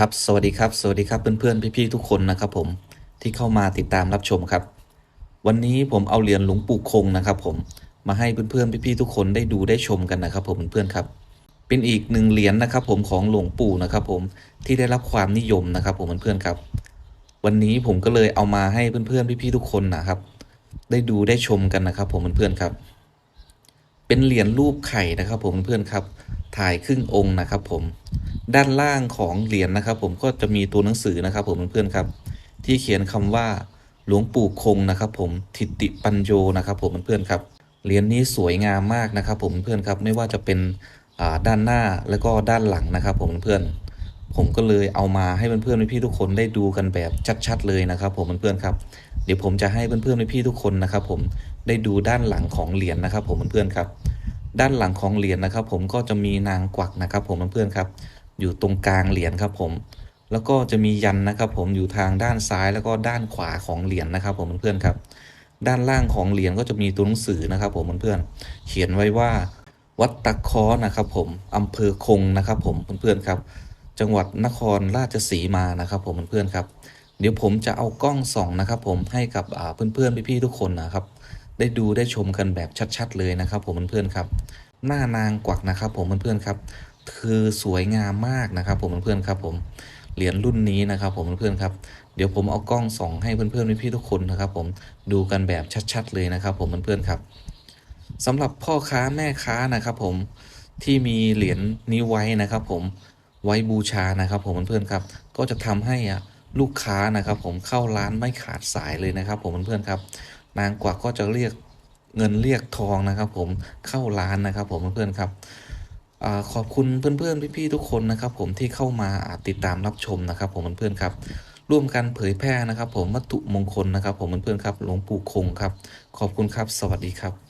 ครับสวัสดีครับสวัสดีครับเพื่อนๆพี่ๆทุกคนนะครับผมที่เข้ามาติดตามรับชมครับ วันนี้ผมเอาเหรียญหลวงปู่คงนะครับ ผมมาให้เพื่อนๆพี่ๆทุกคนได้ดูได้ชมกันนะครับ ผมเพื่อนๆครับ เป็นอีกหนึ่งเหรียญนะครับ ผมของหลวงปู่นะครับ ผมที่ได้รับความนิยมนะครับ ผมเพื่อนๆครับ วันนี้ผมก็เลยเอามาให้เพื่อนๆพี่ๆทุกคนนะครับ ได้ดูได้ชมกันนะครับ ผมเพื่อนๆครับ เป็นเหรียญรูปไข่นะครับ ผมเพื่อนๆครับ ถ่ายครึ่งองค์นะครับ ผม ด้านล่างของเหรียญนะครับ ผมก็จะมีตัวหนังสือนะครับ ผมเพื่อนๆครับ ที่เขียนคำว่าหลวงปู่คงนะครับ ผมทิติปัญโยนะครับ ผมเพื่อนๆครับเหรียญนี้สวยงามมากนะครับ ผมเพื่อนๆครับไม่ว่าจะเป็นด้านหน้าแล้วก็ด้านหลังนะครับ ผมเพื่อนๆผมก็เลยเอามาให้เพื่อนๆพี่ๆทุกคนได้ดูกันแบบชัดๆเลยนะครับ ผมเพื่อนๆครับ เดี๋ยวผมจะให้เพื่อนๆพี่ๆทุกคนนะครับ ผมได้ดูด้านหลังของเหรียญนะครับ ผมเพื่อนๆครับ ด้านหลังของเหรียญนะครับ ผมก็จะมีนางกวักนะครับ ผมเพื่อนๆครับ อยู่ตรงกลางเหรียญครับผม แล้วก็จะมียันนะครับผมอยู่ทางด้านซ้ายแล้วก็ด้านขวาของเหรียญนะครับผมเพื่อนๆครับ ด้านล่างของเหรียญก็จะมีตัวหนังสือนะครับผมเพื่อนๆเขียนไว้ว่าวัดตะคอนะครับผมอำเภอคงนะครับผมเพื่อนๆครับ จังหวัดนครราชสีมานะครับผมเพื่อนๆครับ เดี๋ยวผมจะเอากล้องส่องนะครับผมให้กับอ่าเพื่อนๆพี่ๆทุกคนนะครับ ได้ดูได้ชมกันแบบชัดๆเลยนะครับผมเพื่อนๆครับ หน้านางกวักนะครับผมเพื่อนๆครับ คือสวยงามมากนะครับ ผมเพื่อนๆครับ ผมเหรียญรุ่นนี้นะครับ ผมเพื่อนๆครับ เดี๋ยวผมเอากล้องส่องให้เพื่อนๆพี่ๆทุกคนนะครับ ผมดูกันแบบชัด ๆ เลยนะครับ ผมเพื่อนๆครับสำหรับพ่อค้าแม่ค้านะครับ ผมที่มีเหรียญนี้ไว้นะครับ ผมไว้บูชานะครับ ผมเพื่อนๆครับ ก็จะทำให้อะลูกค้านะครับ ผมเข้าร้านไม่ขาดสายเลยนะครับ ผมเพื่อนๆครับ นางกวักก็จะเรียกเงินเรียกทองนะครับ ผมเข้าร้านนะครับ ผมเพื่อนๆครับ ขอบคุณเพื่อนๆพี่ๆทุกคนนะครับ ผมที่เข้ามาติดตามรับชมนะครับ ผมเพื่อนๆครับ ร่วมกันเผยแพร่นะครับ ผมวัตถุมงคลนะครับ ผมเพื่อนๆครับหลวงปู่คงครับ ขอบคุณครับ สวัสดีครับ